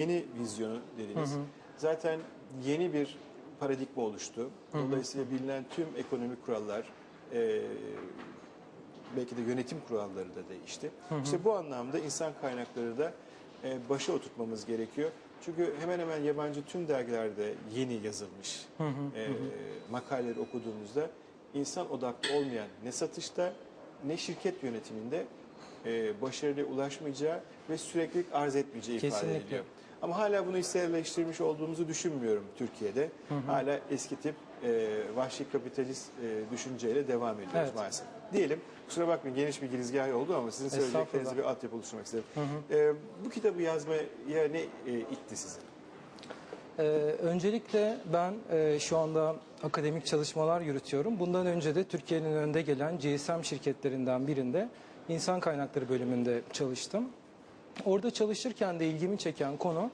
yeni vizyonu dediniz. Zaten yeni bir paradigma oluştu. Dolayısıyla bilinen tüm ekonomik kurallar, e, belki de yönetim kuralları da değişti. İşte bu anlamda insan kaynakları da e, başa oturtmamız gerekiyor. Çünkü hemen hemen yabancı tüm dergilerde yeni yazılmış e, makaleleri okuduğumuzda insan odaklı olmayan ne satışta ne şirket yönetiminde e, başarıya ulaşmayacağı ve sürekli arz etmeyeceği ifade Kesinlikle. ediliyor. Ama hala bunu içselleştirmiş olduğumuzu düşünmüyorum Türkiye'de. Hala eski tip e, vahşi kapitalist e, düşünceyle devam ediyoruz Evet. maalesef. Diyelim, kusura bakmayın geniş bir girizgah oldu ama sizin söyleyeceklerinizi bir altyapı oluşturmak istedim. E, bu kitabı yazmaya ne e, itti sizi? Ee, öncelikle ben e, şu anda akademik çalışmalar yürütüyorum. Bundan önce de Türkiye'nin önde gelen GSM şirketlerinden birinde insan kaynakları bölümünde çalıştım. Orada çalışırken de ilgimi çeken konu